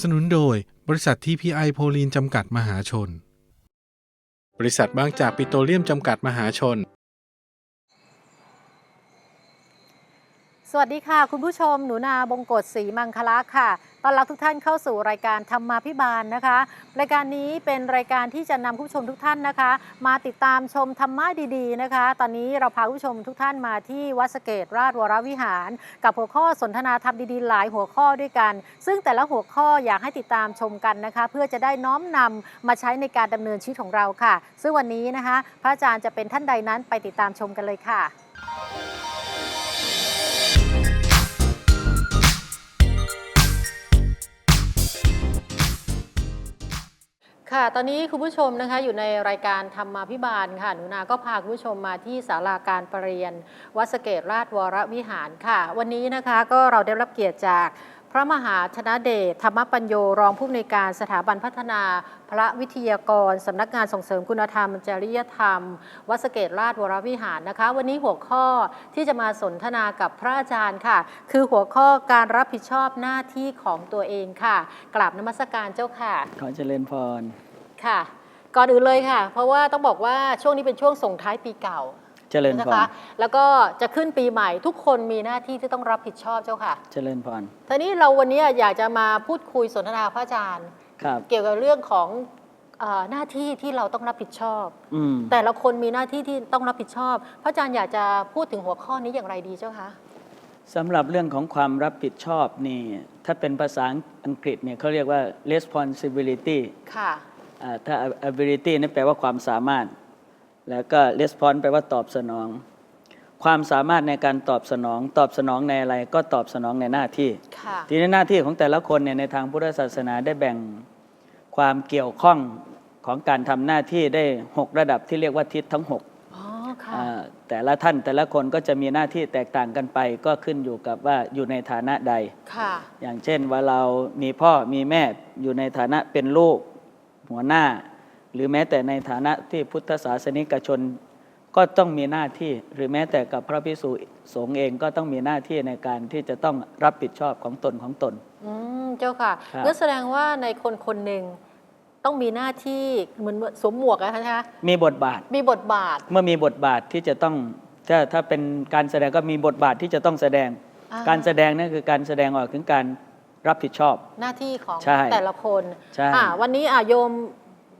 สนับสนุนโดย บริษัททีพีไอโพลีนจำกัดมหาชน บริษัทบางจากปิโตรเลียมจำกัดมหาชน สวัสดีค่ะ คุณผู้ชมหนูนาบงกฎศรีมังคละค่ะตอนรับทุกท่านเข้าสู่รายการธรรมาพิบาลนะคะ รายการนี้เป็นรายการที่จะนำผู้ชมทุกท่านนะคะ มาติดตามชมธรรมะดีๆนะคะ ตอนนี้เราพาผู้ชมทุกท่านมาที่วัดสเกตราชวรวิหาร กับหัวข้อสนทนาธรรมดีๆ หลายหัวข้อด้วยกัน ซึ่งแต่ละหัวข้ออยากให้ติดตามชมกันนะคะ เพื่อจะได้น้อมนำมาใช้ในการดำเนินชีวิตของเราค่ะ ซึ่งวันนี้นะคะ พระอาจารย์จะเป็นท่านใดนั้นไปติดตามชมกันเลยค่ะ ค่ะ ตอนนี้คุณผู้ชมนะคะอยู่ในรายการธรรมาพิบาลค่ะ หนูนาก็พาคุณผู้ชมมาที่ศาลาการประเรียน วัดสเกตราชวรวิหารค่ะ วันนี้นะคะก็เราได้รับเกียรติจาก พระมหาชนะเดชธรรมปัญโยรองผู้อำนวยการสถาบันพัฒนา พระวิทยากรสำนักงานส่งเสริมคุณธรรม จริยธรรม วัดสะเกตราชวรวิหารนะคะ วันนี้หัวข้อที่จะมาสนทนากับพระอาจารย์ค่ะ คือหัวข้อการรับผิดชอบหน้าที่ของตัวเองค่ะกราบนมัสการเจ้าค่ะ ขอเจริญพรค่ะ ก่อนอื่นเลยค่ะ เพราะว่าต้องบอกว่าช่วงนี้เป็นช่วงส่งท้ายปีเก่า เจริญนะพรคะแล้วก็จะขึ้นปีใหม่ทุกคนมีหน้าที่ที่ต้องรับผิดชอบเจ้าค่ะเจริญพร ทีนี้เราวันนี้อยากจะมาพูดคุยสนทนาพระอาจารย์ ครับ เกี่ยวกับเรื่องของเออหน้าที่ที่เราต้องรับผิดชอบ อืม แต่ละคนมีหน้าที่ที่ต้องรับผิดชอบ พระอาจารย์อยากจะพูดถึงหัวข้อนี้อย่างไรดีเจ้าคะสำหรับเรื่องของความรับผิดชอบนี่ถ้าเป็นภาษาอังกฤษเนี่ยเขาเรียกว่า responsibility ค่ะ อ่าถ้า ability นี่แปลว่าความสามารถ แล้วก็ response แปลว่าตอบสนอง ความสามารถในการตอบสนอง ตอบสนองในอะไร ก็ตอบสนองในหน้าที่ค่ะทีนี้หน้าที่ของแต่ละคนเนี่ยในทางพุทธศาสนาได้แบ่งความเกี่ยวข้องของการทำหน้าที่ได้ 6 ระดับที่เรียกว่าทิศทั้ง6อ๋อค่ะอ่าแต่ละท่านแต่ละคนก็จะมีหน้าที่แตกต่างกันไป ก็ขึ้นอยู่กับว่าอยู่ในฐานะใดค่ะอย่างเช่นว่าเรามีพ่อมีแม่อยู่ในฐานะเป็นลูก หัวหน้า หรือแม้แต่ในฐานะที่พุทธศาสนิกชนก็ต้องมีหน้าที่หรือแม้แต่กับพระพิสุสงฆ์เองก็ต้องมีหน้าที่ในการที่จะต้องรับผิดชอบของตนของตนอืมเจ้าค่ะครับก็แสดงว่าในคนคนหนึ่งต้องมีหน้าที่เหมือนสวมหมวกอะนะคะมีบทบาทมีบทบาท เมื่อมีบทบาทที่จะต้องถ้าถ้าเป็นการแสดงก็มีบทบาทที่จะต้องแสดงอ่าการแสดงนั่นคือการแสดงออกถึงการรับผิดชอบ หน้าที่ของใช่แต่ละคนใช่อ่าวันนี้อะโยม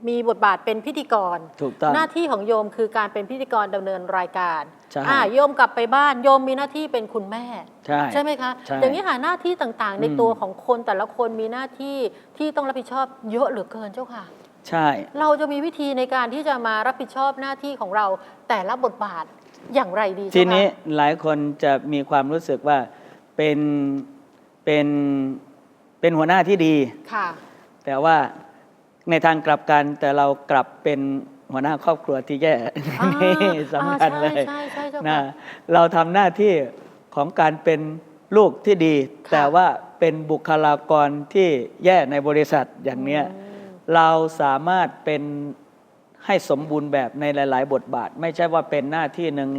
มีบทบาทเป็นพิธีกร ถูกต้อง หน้าที่ของโยมคือการเป็นพิธีกรดำเนินรายการใช่อ่าโยมกลับไปบ้านโยมมีหน้าที่เป็นคุณแม่ใช่ไหมคะใช่อย่างนี้หาหน้าที่ต่างๆ ในอืม ตัวของคนแต่ละคนมีหน้าที่ที่ต้องรับผิดชอบเยอะเหลือเกินเจ้าค่ะ ใช่ เราจะมีวิธีในการที่จะมารับผิดชอบหน้าที่ของเราแต่ละบทบาทอย่างไรดีเจ้าทีคะนี้หลายคนจะมีความรู้สึกว่าเป็นเป็นเป็นหัวหน้าที่ดี ค่ะ แต่ว่า ในทางกลับกันแต่เรากลับเป็นหัวหน้าครอบครัวที่แย่อ่านี่สำคัญเลยอ่าใช่ใช่ใช่เจ้านะค่ะเราทำหน้าที่ของการเป็นลูกที่ดีค่ะแต่ว่าเป็นบุคลากรที่แย่ในบริษัทอย่างเนี้ยอืมเราสามารถเป็นให้สมบูรณ์แบบในหลาย ๆ บทบาท ไม่ใช่ว่าเป็นหน้าที่หนึ่ง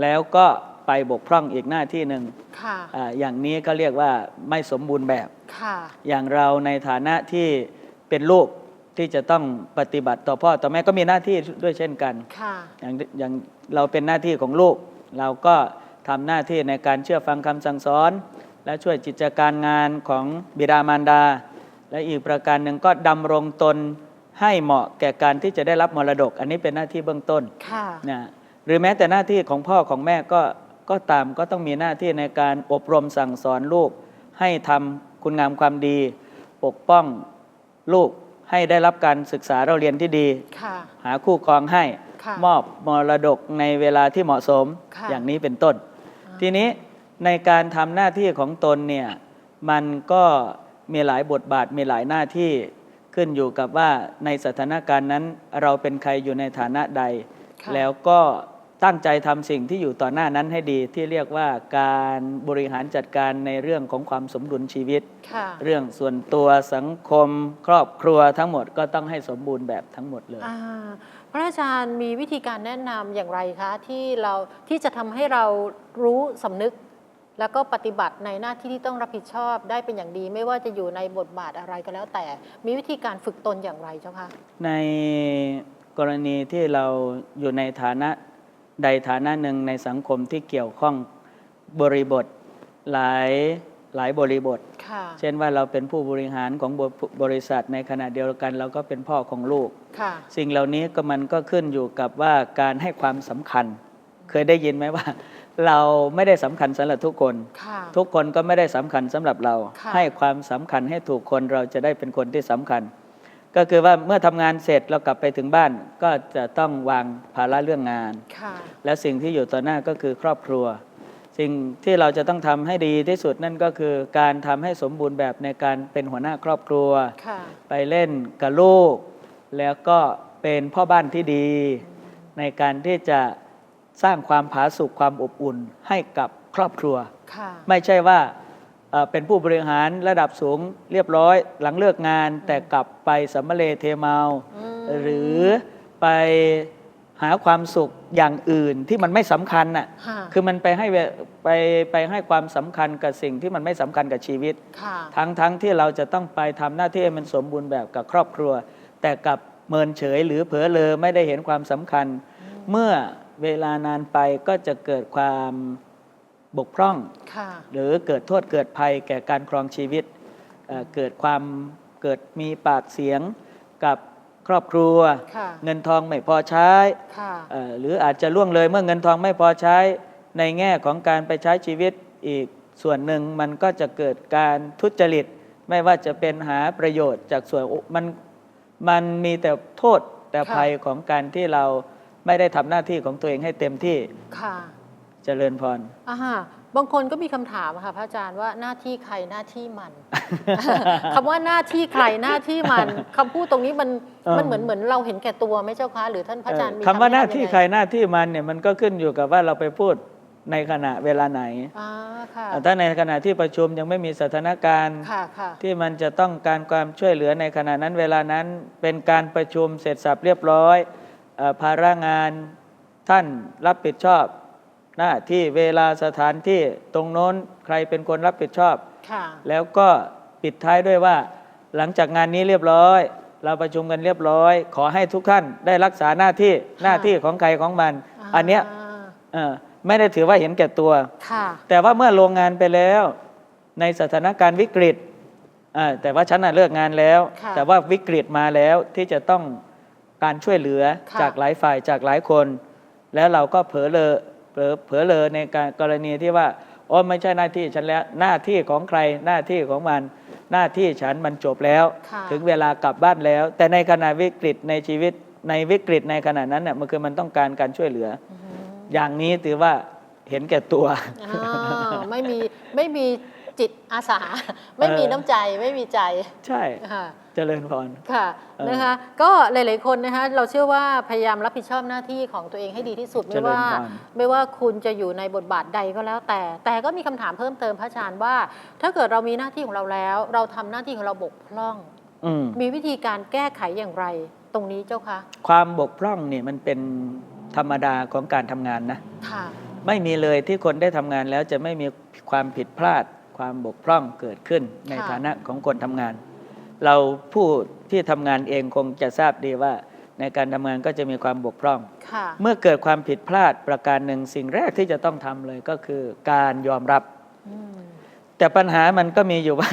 แล้วก็ไปบกพร่องอีกหน้าที่หนึ่งค่ะอาอย่างนี้ก็เรียกว่าไม่สมบูรณ์แบบค่ะอย่างเราในฐานะที่เป็นลูก ที่จะต้องปฏิบัติต่อพ่อต่อแม่ก็มีหน้าที่ด้วยเช่นกัน ค่ะอย่างอย่างเราเป็นหน้าที่ของลูก เราก็ทำหน้าที่ในการเชื่อฟังคำสั่งสอน และช่วยกิจการงานของบิดามารดา และอีกประการหนึ่งก็ดำรงตนให้เหมาะแก่การที่จะได้รับมรดก อันนี้เป็นหน้าที่เบื้องต้นค่ะ นะหรือแม้แต่หน้าที่ของพ่อของแม่ก็ก็ตามก็ต้องมีหน้าที่ในการอบรมสั่งสอนลูก ให้ทำคุณงามความดี ปกป้องลูก ให้ได้รับการศึกษาเราเรียนที่ดี ค่ะ หาคู่ครองให้ ค่ะมอบมรดกในเวลาที่เหมาะสมค่ะ อย่างนี้เป็นต้น ทีนี้ในการทำหน้าที่ของตนเนี่ยมันก็มีหลายบทบาทมีหลายหน้าที่ขึ้นอยู่กับว่าในสถานการณ์นั้นเราเป็นใครอยู่ในฐานะใด ค่ะ แล้วก็ ตั้งใจทำสิ่งที่อยู่ต่อหน้านั้นให้ดีที่เรียกว่าการบริหารจัดการในเรื่องของความสมดุลชีวิตค่ะเรื่องส่วนตัวสังคม ครอบครัวทั้งหมดก็ต้องให้สมบูรณ์แบบทั้งหมดเลยอ่าพระอาจารย์มีวิธีการแนะนำอย่างไรคะที่เราที่จะทำให้เรารู้สำนึก แล้วก็ปฏิบัติในหน้าที่ที่ต้องรับผิดชอบได้เป็นอย่างดี ไม่ว่าจะอยู่ในบทบาทอะไรก็แล้วแต่ มีวิธีการฝึกตนอย่างไรเจ้าคะในกรณีที่เราอยู่ในฐานะ ใดฐานะหนึ่งในสังคมที่เกี่ยวข้องบริบทหลายหลายบริบทค่ะเช่นว่าเราเป็นผู้บริหารของบบริษัทในขณะเดียวกัน เราก็เป็นพ่อของลูกค่ะสิ่งเหล่านี้ก็มันก็ขึ้นอยู่กับว่าการให้ความสำคัญ เคยได้ยินไหมว่า เราไม่ได้สำคัญสำหรับทุกคนค่ะทุกคนก็ไม่ได้สำคัญสำหรับเราค่ะให้ความสำคัญให้ถูกคนเราจะได้เป็นคนที่สำคัญ ก็คือว่าเมื่อทำงานเสร็จเรากลับไปถึงบ้าน ก็จะต้องวางภาระเรื่องงานค่ะและสิ่งที่อยู่ต่อหน้าก็คือครอบครัว สิ่งที่เราจะต้องทำให้ดีที่สุดนั่นก็คือการทำให้สมบูรณ์แบบในการเป็นหัวหน้าครอบครัวค่ะไปเล่นกับลูก แล้วก็เป็นพ่อบ้านที่ดี ในการที่จะสร้างความผาสุกความอบอุ่นให้กับครอบครัวค่ะไม่ใช่ว่า เอ่อเป็นผู้บริหารระดับสูงเรียบร้อย หลังเลิกงานแต่กลับไปสัมมะเลเทเมาอืมหรือไปหาความสุขอย่างอื่นที่มันไม่สำคัญน่ะค่ะคือมันไปให้เวไปไปให้ความสำคัญกับสิ่งที่มันไม่สำคัญกับชีวิตค่ะทั้งทั้งที่เราจะต้องไปทำหน้าที่ให้มันสมบูรณ์แบบกับครอบครัว แต่กลับเมินเฉยหรือเผลอเลอไม่ได้เห็นความสำคัญ เมื่อเวลานานไปก็จะเกิดความ บกพร่องค่ะหรือเกิดโทษเกิดภัยแก่การครองชีวิตเอ่อเกิดความเกิดมีปากเสียงกับครอบครัวค่ะเงินทองไม่พอใช้ค่ะเอ่อหรืออาจจะล่วงเลยเมื่อเงินทองไม่พอใช้ในแง่ของการไปใช้ชีวิตอีกส่วนหนึ่งมันก็จะเกิดการทุจริต ไม่ว่าจะเป็นหาประโยชน์จากส่วนมันมันมีแต่โทษแต่ค่ะภัยของการที่เราไม่ได้ทำหน้าที่ของตัวเองให้เต็มที่ค่ะ เจริญพรอ่าฮะบางคนก็มีคำถามอะค่ะพระอาจารย์ว่าหน้าที่ใครหน้าที่มันคำว่าหน้าที่ใครหน้าที่มันคำพูดตรงนี้มันเออมันเหมือนเหมือนเราเห็นแก่ตัวไหมเจ้าคะหรือท่านพระอาจารย์มีคำว่าหน้าที่ำแะำยังไงใครหน้าที่มันเนี่ยมันก็ขึ้นอยู่กับว่าเราไปพูดในขณะเวลาไหนอ่าค่ะถ้าในขณะที่ประชุมยังไม่มีสถานการณ์ค่ะค่ะที่มันจะต้องการความช่วยเหลือในขณะนั้นเวลานั้นเป็นการประชุมเสร็จสับเรียบร้อยเอ่อภาระงานท่านรับผิดชอบ หน้าที่เวลาสถานที่ตรงโน้นใครเป็นคนรับผิดชอบ ค่ะแล้วก็ปิดท้ายด้วยว่า หลังจากงานนี้เรียบร้อย เราประชุมกันเรียบร้อย ขอให้ทุกท่านได้รักษาหน้าที่หน้าที่ของใครของมัน อันเนี้ยาเอ่อไม่ได้ถือว่าเห็นแก่ตัว ค่ะ แต่ว่าเมื่อลงงานไปแล้ว ในสถานการณ์วิกฤตอ่าแต่ว่าฉันน่ะเลิกงานแล้ว ค่ะแต่ว่าวิกฤตมาแล้วที่จะต้องการช่วยเหลือค่ะจากหลายฝ่ายจากหลายคน แล้วเราก็เผลอเลอ เผลอเผลอเลอในการกรณีที่ว่าโอ้ไม่ใช่หน้าที่ฉันแล้ว หน้าที่ของใครหน้าที่ของมัน หน้าที่ฉันมันจบแล้วค่ะถึงเวลากลับบ้านแล้ว แต่ในขณะวิกฤตในชีวิตในวิกฤตในขณะนั้นเนี่ยมันคือมันต้องการการช่วยเหลืออือฮึอย่างนี้ถือว่าเห็นแก่ตัวอ่าไม่มีไม่มี จิตอาสา ไม่มีเออน้ำใจไม่มีใจ ใช่ค่ะเจริญพรค่ะเออนะคะก็หลาย ๆ คนนะคะเราเชื่อว่าพยายามรับผิดชอบหน้าที่ของตัวเองให้ดีที่สุดเจไม่ริญว่าพรไม่ว่าคุณจะอยู่ในบทบาทใดก็แล้วแต่ แต่ก็มีคำถามเพิ่มเติมพระอาจารย์ว่า ถ้าเกิดเรามีหน้าที่ของเราแล้ว เราทำหน้าที่ของเราบกพร่องอืมมีวิธีการแก้ไขอย่างไร ตรงนี้เจ้าคะความบกพร่องเนี่ยมันเป็นธรรมดาของการทำงานนะค่ะไม่มีเลยที่คนได้ทำงานแล้วจะไม่มีความผิดพลาด ความบกพร่องเกิดขึ้นในค่ะฐานะของคนทำงาน เราผู้ที่ทำงานเองคงจะทราบดีว่าในการทำงานก็จะมีความบกพร่องค่ะเมื่อเกิดความผิดพลาดประการหนึ่งสิ่งแรกที่จะต้องทำเลยก็คือการยอมรับอืมแต่ปัญหามันก็มีอยู่ว่า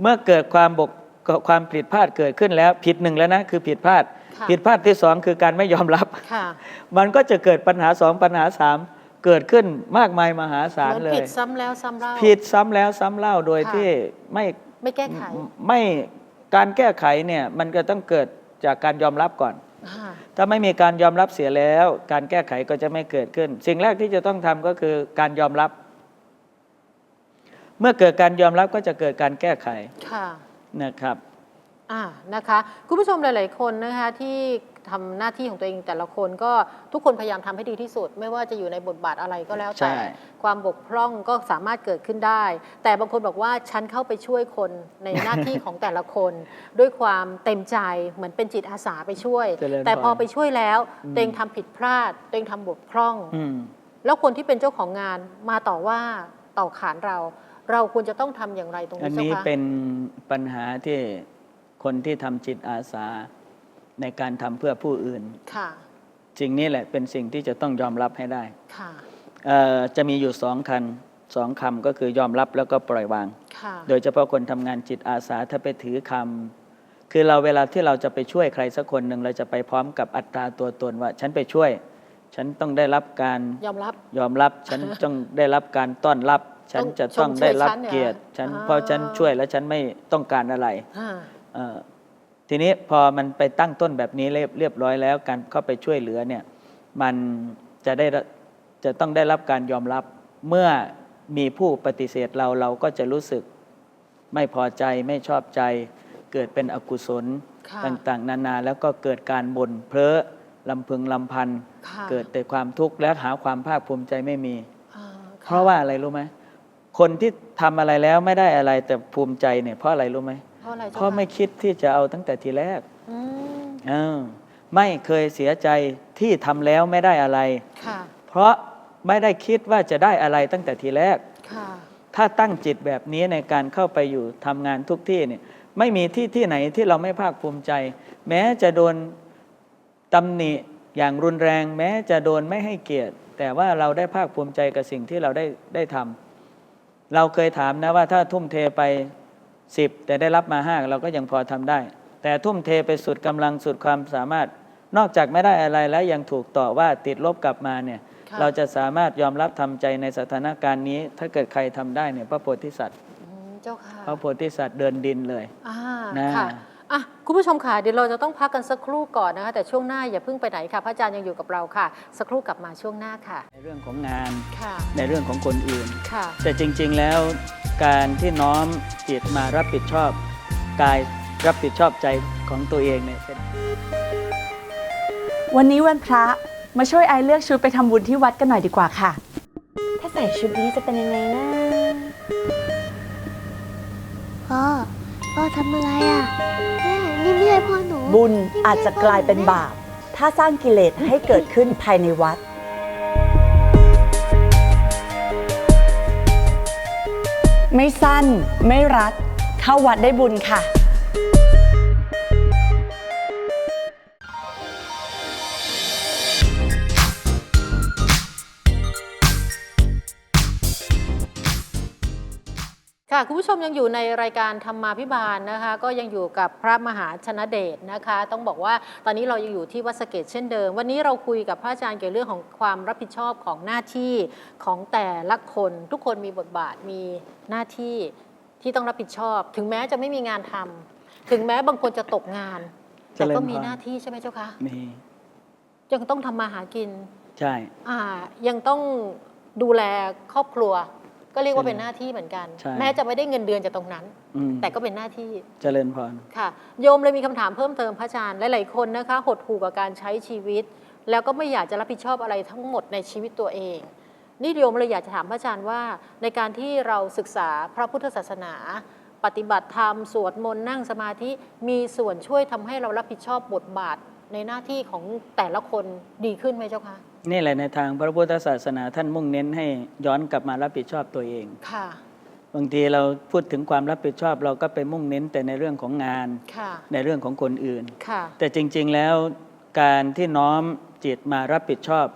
เมื่อเกิดความบกความผิดพลาดเกิดขึ้นแล้ว ผิดหนึ่งแล้วนะคือผิดพลาดค่ะผิดพลาดที่สองคือการไม่ยอมรับค่ะมันก็จะเกิดปัญหาสองปัญหาสาม เกิดขึ้นมากมายมหาศาลเหมือนเลผิยดซ้ำแล้วซ้ำเล่าผิดซ้ำแล้วซ้ำเล่าโดยค่ะที่ไม่ไม่แก้ไขไม่การแก้ไขเนี่ยมันก็ต้องเกิดจากการยอมรับก่อนอ่าถ้าไม่มีการยอมรับเสียแล้ว การแก้ไขก็จะไม่เกิดขึ้น สิ่งแรกที่จะต้องทำก็คือการยอมรับ เมื่อเกิดการยอมรับก็จะเกิดการแก้ไขค่ะนะครับอ่านะคะ คุณผู้ชมหลาย ๆ คนนะคะที่ ทำหน้าที่ของตัวเองแต่ละคนก็ทุกคนพยายามทำให้ดีที่สุด ไม่ว่าจะอยู่ในบทบาทอะไรก็แล้วใช่แต่ ความบกพร่องก็สามารถเกิดขึ้นได้ แต่บางคนบอกว่าฉันเข้าไปช่วยคนในหน้าที่ของแต่ละคน ด้วยความเต็มใจเหมือนเป็นจิตอาสาไปช่วยเจริญแต่พอพรไปช่วยแล้วอืมตัวเองทำผิดพลาดตัวเองทำบกพร่องอืมแล้วคนที่เป็นเจ้าของงานมาต่อว่าต่อขานเรา เราควรจะต้องทำอย่างไรตรงอันนี้นี้เจ้าคะเป็นปัญหาที่คนที่ทำจิตอาสา ในการทำเพื่อผู้อื่น ค่ะ สิ่งนี้แหละเป็นสิ่งที่จะต้องยอมรับให้ได้ค่ะ เอ่อจะมีอยู่สองคันสองคำก็คือยอมรับแล้วก็ปล่อยวาง ค่ะ โดยเฉพาะคนทำงานจิตอาสาถ้าไปถือคำคือเราเวลาที่เราจะไปช่วยใครสักคนหนึ่งเราจะไปพร้อมกับอัตราตัวตนว่า ฉันไปช่วย ฉันต้องได้รับการยอมรับ ยอมรับฉัน ต้องได้รับการต้อนรับ ฉันจะต้องได้รับเกียรติ ฉันอ่าเพราะฉันช่วยแล้วฉันไม่ต้องการอะไรอ่า เอ่อ ทีนี้พอมันไปตั้งต้นแบบนี้เรียบเรียบร้อยแล้ว การเข้าไปช่วยเหลือเนี่ยมันจะได้รับจะต้องได้รับการยอมรับ เมื่อมีผู้ปฏิเสธเราเราก็จะรู้สึกไม่พอใจไม่ชอบใจ เกิดเป็นอกุศลค่ะต่างๆ นานาแล้วก็เกิดการบ่นเพ้อลำพึงลำพันค่ะเกิดแต่ความทุกข์และหาความภาคภูมิใจไม่มีอ่าค่เพราะว่าอะไรรู้ไหมคนที่ทำอะไรแล้วไม่ได้อะไรแต่ภูมิใจเนี่ยเพราะอะไรรู้ไหมเพราะอะไรเจ้าเพราะคะไม่คิดที่จะเอาตั้งแต่ทีแรกอืมเออไม่เคยเสียใจที่ทำแล้วไม่ได้อะไร ค่ะเพราะไม่ได้คิดว่าจะได้อะไรตั้งแต่ทีแรก ค่ะ ถ้าตั้งจิตแบบนี้ในการเข้าไปอยู่ทำงานทุกที่เนี่ยไม่มีที่ที่ไหนที่เราไม่ภาคภูมิใจ แม้จะโดนตำหนิอย่างรุนแรง แม้จะโดนไม่ให้เกียรติ แต่ว่าเราได้ภาคภูมิใจกับสิ่งที่เราได้ได้ทำเราเคยถามนะว่าถ้าทุ่มเทไป สิบแต่ได้รับมาห้าเราก็ยังพอทำได้ แต่ทุ่มเทไปสุดกำลังสุดความสามารถ นอกจากไม่ได้อะไรแล้วยังถูกต่อว่าติดลบกลับมาเนี่ยค่ะเราจะสามารถยอมรับทำใจในสถานการณ์นี้ ถ้าเกิดใครทำได้เนี่ยพระโพธิสัตว์อืมเจ้าค่ะพระโพธิสัตว์เดินดินเลยอ่านะค่ะอะคุณผู้ชมค่ะเดี๋ยวเราจะต้องพักกันสักครู่ก่อนนะคะ แต่ช่วงหน้าอย่าเพิ่งไปไหนค่ะพระอาจารย์ยังอยู่กับเราค่ะ สักครู่กลับมาช่วงหน้าค่ะ ในเรื่องของงานค่ะในเรื่องของคนอื่นค่ะแต่จริง ๆแล้ว การที่น้อมจิตมารับผิดชอบกายรับผิดชอบใจของตัวเองเนี่ยเป็นวันนี้วันพระมาช่วยไอเลือกชุดไปทำบุญที่วัดกันหน่อยดีกว่าค่ะ ถ้าใส่ชุดนี้จะเป็นยังไงนะพ่อพ่อทำอะไรอะแม่นี่ไม่ใช่พ่อหนูบุญอาจจะกลายเป็นบาป ถ้าสร้างกิเลสให้เกิดขึ้นภายในวัด ไม่สั้น ไม่รัด เข้าวัดได้บุญค่ะ ค่ะคุณผู้ชมยังอยู่ในรายการธรรมาพิบาลนะคะ ก็ยังอยู่กับพระมหาชนเดชนะคะ ต้องบอกว่าตอนนี้เรายังอยู่ที่วัดสะเกตเช่นเดิม วันนี้เราคุยกับพระอาจารย์เกี่ยวกับเรื่องของความรับผิดชอบของหน้าที่ของแต่ละคน ทุกคนมีบทบาทมีหน้าที่ที่ต้องรับผิดชอบ ถึงแม้จะไม่มีงานทำถึงแม้บางคนจะตกงาน แต่ก็มีหน้าที่ใช่ไหมเจ้าคะมียังต้องทำมาหากิน ใช่อ่ายังต้องดูแลครอบครัว ก็เรียกว่าใช่เป็นหน้าที่เหมือนกัน ใช่ แม้จะไม่ได้เงินเดือนจากตรงนั้น อืมแต่ก็เป็นหน้าที่ เจริญพร ค่ะโยมเลยมีคำถามเพิ่มเติมพระอาจารย์หลายๆคนนะคะ หดหู่กับการใช้ชีวิต แล้วก็ไม่อยากจะรับผิดชอบอะไรทั้งหมดในชีวิตตัวเอง นี่โยมเลยอยากจะถามพระอาจารย์ว่า ในการที่เราศึกษาพระพุทธศาสนา ปฏิบัติธรรมสวดมนต์นั่งสมาธิมีส่วนช่วยทำให้เรารับผิดชอบบทบาทในหน้าที่ของแต่ละคนดีขึ้นไหมเจ้าคะ นี่แหละในทางพระพุทธศาสนาท่านมุ่งเน้นให้ย้อนกลับมารับผิดชอบตัวเองค่ะบางทีเราพูดถึงความรับผิดชอบเราก็ไปมุ่งเน้นแต่ในเรื่องของงานค่ะในเรื่องของคนอื่นค่ะแต่จริงๆแล้วการที่น้อมจิตมารับผิดชอบ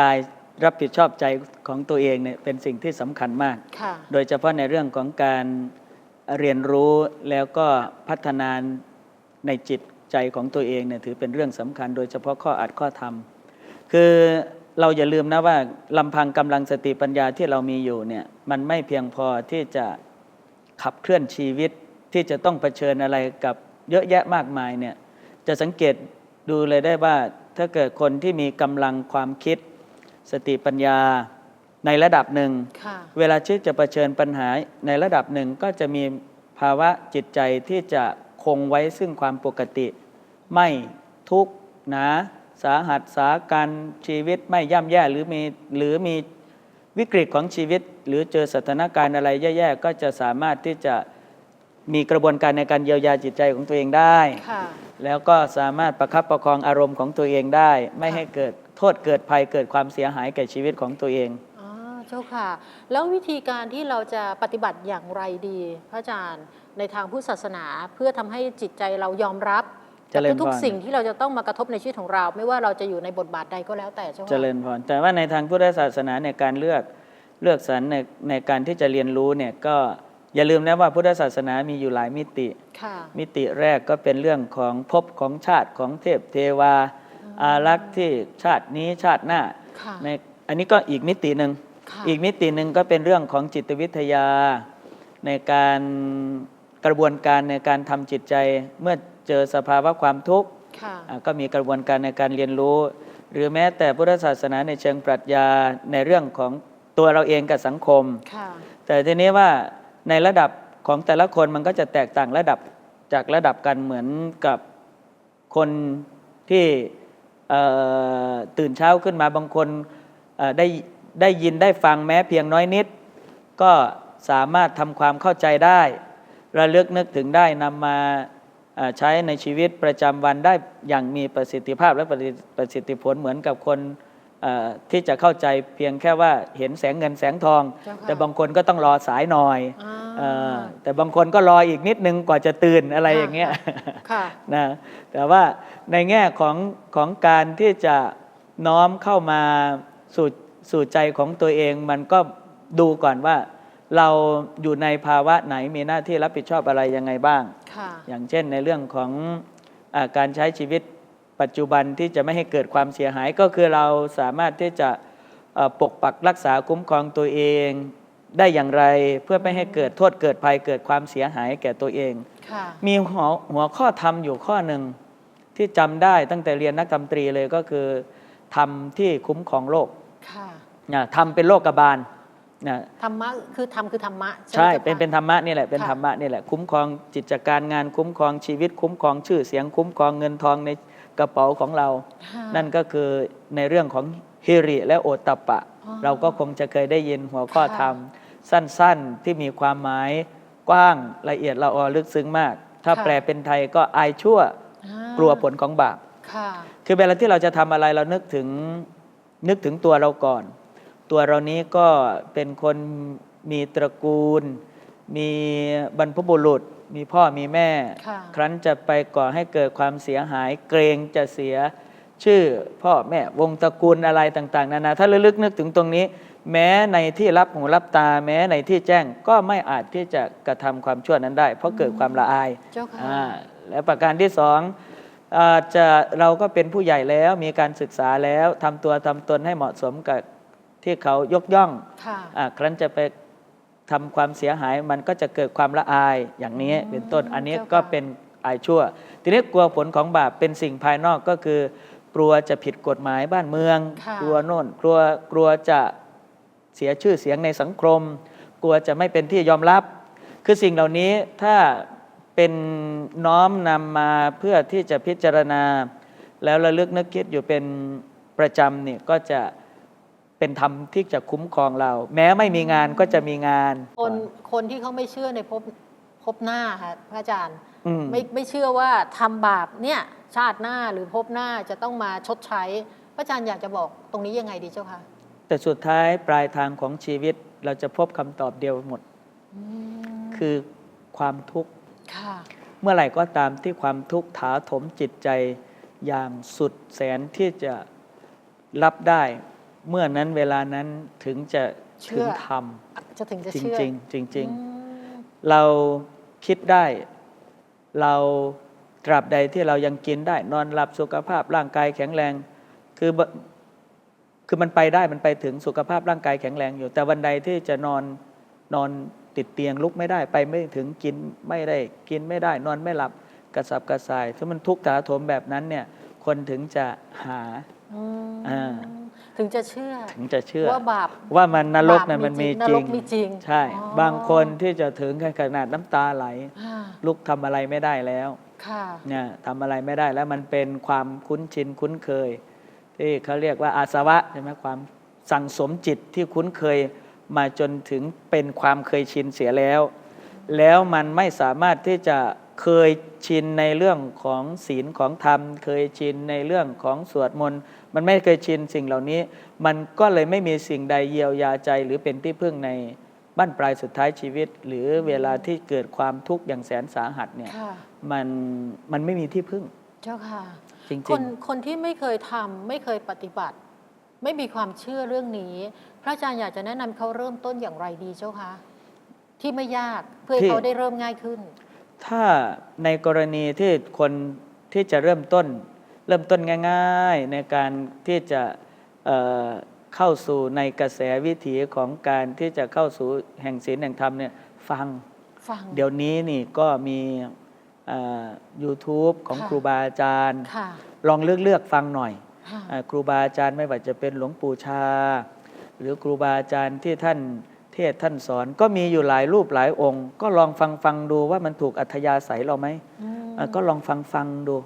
กายรับผิดชอบใจของตัวเองเนี่ยเป็นสิ่งที่สำคัญมากค่ะโดยเฉพาะในเรื่องของการเรียนรู้แล้วก็พัฒนาในจิตใจของตัวเองเนี่ยถือเป็นเรื่องสำคัญ โดยเฉพาะข้ออัดข้อธรรม คือเราอย่าลืมนะว่าลำพังกำลังสติปัญญาที่เรามีอยู่เนี่ยมันไม่เพียงพอที่จะขับเคลื่อนชีวิตที่จะต้องเผชิญอะไรกับเยอะแยะมากมายเนี่ยจะสังเกตดูเลยได้ว่าถ้าเกิดคนที่มีกำลังความคิด สติปัญญาในระดับหนึ่งค่ะเวลาที่จะะเผชิญปัญหาในระดับหนึ่งก็จะมีภาวะจิตใจที่จะคงไว้ซึ่งความปกติ ไม่ทุกข์หนา สาหัสสาการชีวิตไม่ย่ำแย่หรือมีหรือมีวิกฤตของชีวิต หรือเจอสถานการณ์อะไรแย่ๆก็จะสามารถที่จะมีกระบวนการในการเยียวยาจิตใจของตัวเองได้ค่ะแล้วก็สามารถประคับประคองอารมณ์ของตัวเองได้ ไม่ให้เกิดโทษเกิดภัยเกิดความเสียหายแก่ชีวิตของตัวเองอ๋อเจ้าค่ะ แล้ววิธีการที่เราจะปฏิบัติอย่างไรดี พระอาจารย์ในทางพุทธศาสนาเพื่อทำให้จิตใจเรายอมรับ เจริญกับทุกพรๆสิ่งที่เราจะต้องมากระทบในชีวิตของเรา ไม่ว่าเราจะอยู่ในบทบาทใดก็แล้วแต่เจ้าเจค่ะริญพรแต่ว่าในทางพุทธศาสนาในยการเลือกเลือกสรรในในการที่จะเรียนรู้เนี่ยก็อย่าลืมนะว่าพุทธศาสนามีอยู่หลายมิติค่ะมิติแรกก็เป็นเรื่องของภพของชาติของเทพเทวา อารักษ์ที่ชาตินี้ชาติหน้าค่ะในอันนี้ก็อีกมิติหนึ่งค่ะอีกมิติหนึ่งก็เป็นเรื่องของจิตวิทยา ในการกระบวนการในการทำจิตใจเมื่อ เจอสภาวะความทุกข์ค่ะอ่าก็มีกระบวนการในการเรียนรู้ หรือแม้แต่พุทธศาสนาในเชิงปรัชญาในเรื่องของตัวเราเองกับสังคมค่ะแต่ทีนี้ว่าในระดับของแต่ละคนมันก็จะแตกต่างระดับจากระดับกันเหมือนกับคนที่เอ่อตื่นเช้าขึ้นมาบางคนเอ่อได้ได้ยินได้ฟังแม้เพียงน้อยนิด ก็สามารถทำความเข้าใจได้ ระลึกนึกถึงได้นำมาเอ่อ ใช้ในชีวิตประจำวันได้อย่างมีประสิทธิภาพและประสิทธิประสิทธิผลเหมือนกับคนเอ่อที่จะเข้าใจเพียงแค่ว่าเห็นแสงเงินแสงทองเจ้าค่ะแต่บางคนก็ต้องรอสายหน่อยอ่าเออแต่บางคนก็รออีกนิดนึงกว่าจะตื่นอะไรอย่างเงี้ยค่ะนะแต่ว่าในแง่ของของการที่จะน้อมเข้ามาสู่สู่ใจของตัวเองมันก็ดูก่อนว่า เราอยู่ในภาวะไหนมีหน้าที่รับผิดชอบอะไรยังไงบ้างค่ะอย่างเช่นในเรื่องของอาการใช้ชีวิตปัจจุบันที่จะไม่ให้เกิดความเสียหายก็คือเราสามารถที่จะเอ่อปกปักรักษาคุ้มครองตัวเองได้อย่างไรเพื่อไม่ให้เกิดโทษเกิดภัยเกิดความเสียหายแก่ตัวเองค่ะมีหัวหัวข้อธรรมอยู่ข้อหนึ่งที่จำได้ตั้งแต่เรียนนักธรรมตรีเลยก็คือธรรมที่คุ้มครองโลกค่ะนะธรรมเป็นโลกบาล นะธรรมะคือธรรมคือธรรมะไหมใช่จ้าค่ะเป็นเป็นธรรมะนี่แหละเป็นค่ะธรรมะนี่แหละคุ้มครองจิตจากการงานคุ้มครองชีวิต คุ้มครองชื่อเสียงคุ้มครองเงินทองในกระเป๋าของเราค่ะนั่นก็คือในเรื่องของฮิริและโอตตัปปะอ๋อเราก็คงจะเคยได้ยินหัวข้อค่ะธรรม สั้นๆที่มีความหมายกว้างละเอียดละออลึกซึ้งมาก ถ้าค่ะแปลเป็นไทยก็อายชั่วอ่ากลัวผลของบาปค่ะคือเวลาที่เราจะทำอะไรเรานึกถึงนึกถึงตัวเราก่อน ตัวเรานี้ก็เป็นคนมีตระกูล มีบรรพบุรุษ มีพ่อมีแม่ค่ะครั้นจะไปก่อให้เกิดความเสียหายเกรงจะเสียชื่อพ่อแม่วงตระกูลอะไรต่าง ๆ นานาถ้าระลึกนึกถึงตรงนี้ แม้ในที่รับหูรับตา แม้ในที่แจ้งก็ไม่อาจที่จะกระทำความชั่วนั้นได้ เพราะเกิดความละอายเจ้าค่ะอ่าและประการที่สองอาจจะเราก็เป็นผู้ใหญ่แล้วมีการศึกษาแล้วทำตัวทำตนให้เหมาะสมกับ ที่เขายกย่องค่ะอาครั้นจะไปทำความเสียหายมันก็จะเกิดความละอายอย่างนี้อืมเป็นต้น อันนี้เจ้าค่ะก็เป็นอายชั่ว ทีนี้กลัวผลของบาปเป็นสิ่งภายนอกก็คือ กลัวจะผิดกฎหมายบ้านเมืองค่ะกลัวโน่นกลัวกลัวจะเสียชื่อเสียงในสังคม กลัวจะไม่เป็นที่ยอมรับ คือสิ่งเหล่านี้ถ้าเป็นน้อมนำมาเพื่อที่จะพิจารณา แล้วระลึกนึกคิดอยู่เป็นประจำเนี่ยก็จะ เป็นธรรมที่จะคุ้มครองเรา แม้ไม่มีงานก็จะมีงาน คนคนที่เขาไม่เชื่อในภพภพหน้าค่ะพระอาจารย์อืม ไม่ไม่เชื่อว่าทำบาปเนี่ยชาติหน้าหรือภพหน้าจะต้องมาชดใช้ พระอาจารย์อยากจะบอกตรงนี้ยังไงดีเจ้าคะแต่สุดท้ายปลายทางของชีวิตเราจะพบคำตอบเดียวหมดอืมคือความทุกข์ ค่ะ เมื่อไหร่ก็ตามที่ความทุกข์ถาถมจิตใจอย่างสุดแสนที่จะรับได้ เมื่อนั้นเวลานั้นถึงจะเชื่ถึองธรรมจะถึงจะจเชื่อริงๆจริงอืมๆเราคิดได้เราตราบใดที่เรายังกินได้ นอนหลับสุขภาพร่างกายแข็งแรง คือบคือมันไปได้มันไปถึงสุขภาพร่างกายแข็งแรงอยู่ แต่วันใดที่จะนอนนอนติดเตียงลุกไม่ได้ ไปไม่ถึงกินไม่ได้กินไม่ได้ นอนไม่หลับกระสับกระส่ายถ้ามันทุกข์ถาโถมแบบนั้นเนี่ย คนถึงจะหาอืมอ่า ถึงจะเชื่อ ถึงจะเชื่อว่าบาปว่ามันนรกบาปเนี่ยมันมีนจรริกงมีจริง ใช่อ๋อบางคนที่จะถึงขนาดน้ำตาไหลอ่าลุกทำอะไรไม่ได้แล้วค่ะเนี่ยทำอะไรไม่ได้แล้วมันเป็นความคุ้นชินคุ้นเคย ที่เขาเรียกว่าอาสวะใช่ไหมความสั่งสมจิตที่คุ้นเคยมาจนถึงเป็นความเคยชินเสียแล้ว แล้วมันไม่สามารถที่จะ เคยชินในเรื่องของศีลของธรรม เคยชินในเรื่องของสวดมนต์มันไม่เคยชินสิ่งเหล่านี้ มันก็เลยไม่มีสิ่งใดเยียวยาใจ หรือเป็นที่พึ่งในบ้านปลายสุดท้ายชีวิต หรือเวลาที่เกิดความทุกข์อย่างแสนสาหัสเนี่ยค่ะมันมันไม่มีที่พึ่ง เจ้าค่ะจริงคนคนที่ไม่เคยทำไม่เคยปฏิบัติ ไม่มีความเชื่อเรื่องนี้ พระอาจารย์อยากจะแนะนำเขาเริ่มต้นอย่างไรดีเจ้าคะที่ไม่ยากเพื่อให้เขาได้เริ่มง่ายขึ้นๆ ถ้าในกรณีที่คนที่จะเริ่มต้น เริ่มต้นง่ายๆ ในการที่จะเอ่อเข้าสู่ในกระแสวิถีของการที่จะเข้าสู่แห่งศีลแห่งธรรมเนี่ยฟังฟัง เดี๋ยวนี้นี่ก็มีเอ่อ YouTube ของค่ะครูบาอาจารย์ค่ะลองเลือกเลือกฟังหน่อยค่ะเอ่อครูบาอาจารย์ไม่ว่าจะเป็นหลวงปู่ชา หรือครูบาอาจารย์ที่ท่าน เทศน์ท่านสอนก็มีอยู่หลายรูปหลายองค์ ก็ลองฟังฟังดูว่ามันถูกอัธยาศัยเราไหมอืมเอ่อก็ลองฟังฟังดู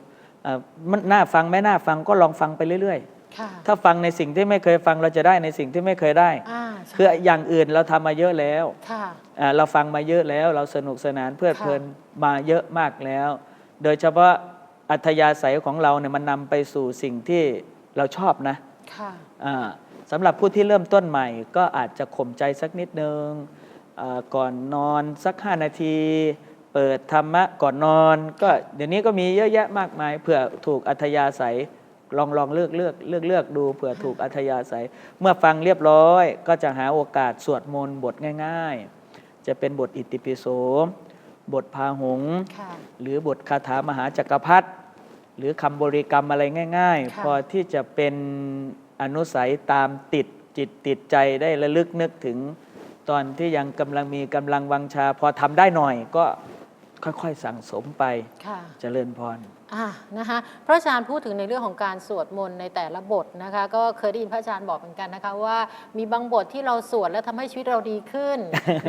เอ่อมันน่าฟังไม่น่าฟังก็ลองฟังไปเรื่อยค่ะๆถ้าฟังในสิ่งที่ไม่เคยฟังเราจะได้ในสิ่งที่ไม่เคยได้อ่าใช่คืออย่างอื่นเราทำมาเยอะแล้วค่ะอ่าเราฟังมาเยอะแล้ว เราสนุกสนานเพลิดค่ะเพลินมาเยอะมากแล้ว โดยเฉพาะอัธยาศัยของเราเนี่ยมันนำไปสู่สิ่งที่เราชอบนะค่ะอ่า สำหรับผู้ที่เริ่มต้นใหม่ ก็อาจจะข่มใจสักนิดนึงอ่าก่อนนอนสัก 5 นาที เปิดธรรมะก่อนนอน ก็เดี๋ยวนี้ก็มีเยอะแยะมากมายเผื่อถูกอัธยาศัยลองลองเลือกเลือกเลือกเลือกดูเผื่อถูกอัธยาศัย เมื่อฟังเรียบร้อย ก็จะหาโอกาสสวดมนต์บทง่าย ๆ จะเป็นบทอิติปิโสบทพาหงส์ค่ะหรือบทคาถามหาจักรพรรดิหรือคำบริกรรมอะไรง่ายค่ะๆพอที่จะเป็น อนุสัยตามติดจิตติดใจได้ระลึกนึกถึง ตอนที่ยังกำลังมีกำลังวังชา พอทำได้หน่อยก็ค่อยๆสั่งสมไปค่ะเจริญพร อ่านะคะพระอาจารย์พูดถึงในเรื่องของการสวดมนต์ในแต่ละบทนะคะ ก็เคยได้ยินพระอาจารย์บอกเหมือนกันนะคะว่ามีบางบทที่เราสวดแล้วทำให้ชีวิตเราดีขึ้น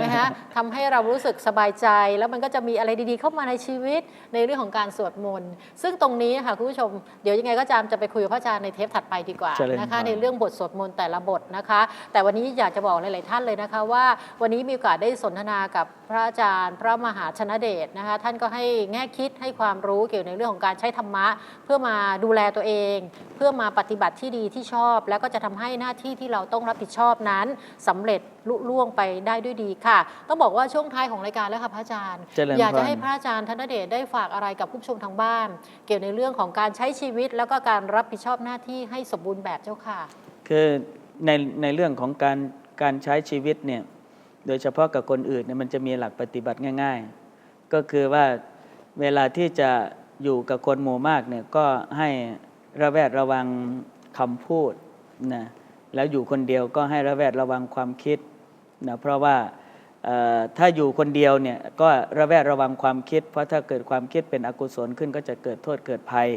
นะคะทำให้เรารู้สึกสบายใจ แล้วมันก็จะมีอะไรดีๆ เข้ามาในชีวิตในเรื่องของการสวดมนต์ซึ่งตรงนี้ค่ะคุณผู้ชมเดี๋ยวยังไงก็อาจารย์จะไปคุยกับพระอาจารย์ในเทปถัดไปดีกว่าเจริญนะคะพรในเรื่องบทสวดมนต์แต่ละบทนะคะ แต่วันนี้อยากจะบอกหลายๆท่านเลยนะคะว่าวันนี้มีโอกาสได้สนทนากับพระอาจารย์ พระมหาชนเดชนะคะท่านก็ให้แง่คิดให้ความรู้เกี่ยวในเรื่องของการใช้ธรรมะ เพื่อมาดูแลตัวเอง เพื่อมาปฏิบัติที่ดีที่ชอบ แล้วก็จะทำให้หน้าที่ที่เราต้องรับผิดชอบนั้นสำเร็จลุล่วงไปได้ด้วยดีค่ะ ต้องบอกว่าช่วงท้ายของรายการแล้วค่ะพระอาจารย์เจริญอยากจะพรให้พระอาจารย์ธนเดชได้ฝากอะไรกับผู้ชมทางบ้าน เกี่ยวในเรื่องของการใช้ชีวิต แล้วก็การรับผิดชอบหน้าที่ให้สมบูรณ์แบบเจ้าค่ะ คือในในเรื่องของการการใช้ชีวิตเนี่ยโดยเฉพาะกับคนอื่นเนี่ยมันจะมีหลักปฏิบัติง่าย ๆ ก็คือว่าเวลาที่จะ อยู่กับคนหมู่มากเนี่ยก็ให้ระแวดระวังคำพูดนะแล้วอยู่คนเดียวก็ให้ระแวดระวังความคิดนะเพราะว่าถ้าอยู่คนเดียวเนี่ยก็ระแวดระวังความคิด เพราะถ้าเกิดความคิดเป็นอกุศลขึ้นก็จะเกิดโทษเกิดภัย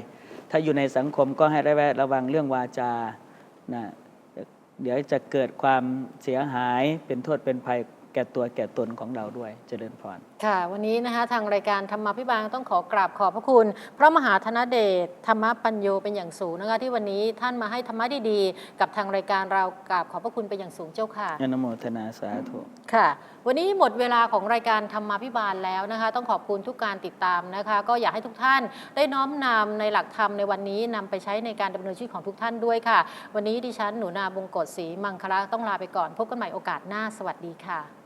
ถ้าอยู่ในสังคมก็ให้ระแวดระวังเรื่องวาจานะเดี๋ยวจะเกิดความเสียหายเป็นโทษเป็นภัยแก่ตัวแก่ตนของเราด้วยเจริญพร ค่ะ วันนี้นะคะทางรายการธรรมาพิบาลต้องขอกราบขอบพระคุณ พระมหาธนเดชธรรมปัญโยเป็นอย่างสูงนะคะที่วันนี้ท่านมาให้ธรรมะดีๆ กับทางรายการเรากราบขอบพระคุณเป็นอย่างสูงเจ้าค่ะอนุโมทนาสาธุค่ะ วันนี้หมดเวลาของรายการธรรมาพิบาลแล้วนะคะ ต้องขอบคุณทุกการติดตามนะคะ ก็อยากให้ทุกท่านได้น้อมนำในหลักธรรมในวันนี้นำไปใช้ในการดำเนินชีวิตของทุกท่านด้วยค่ะ วันนี้ดิฉันหนูนาบงกฎศรีมังคละต้องลาไปก่อนพบกันใหม่โอกาสหน้าสวัสดีค่ะ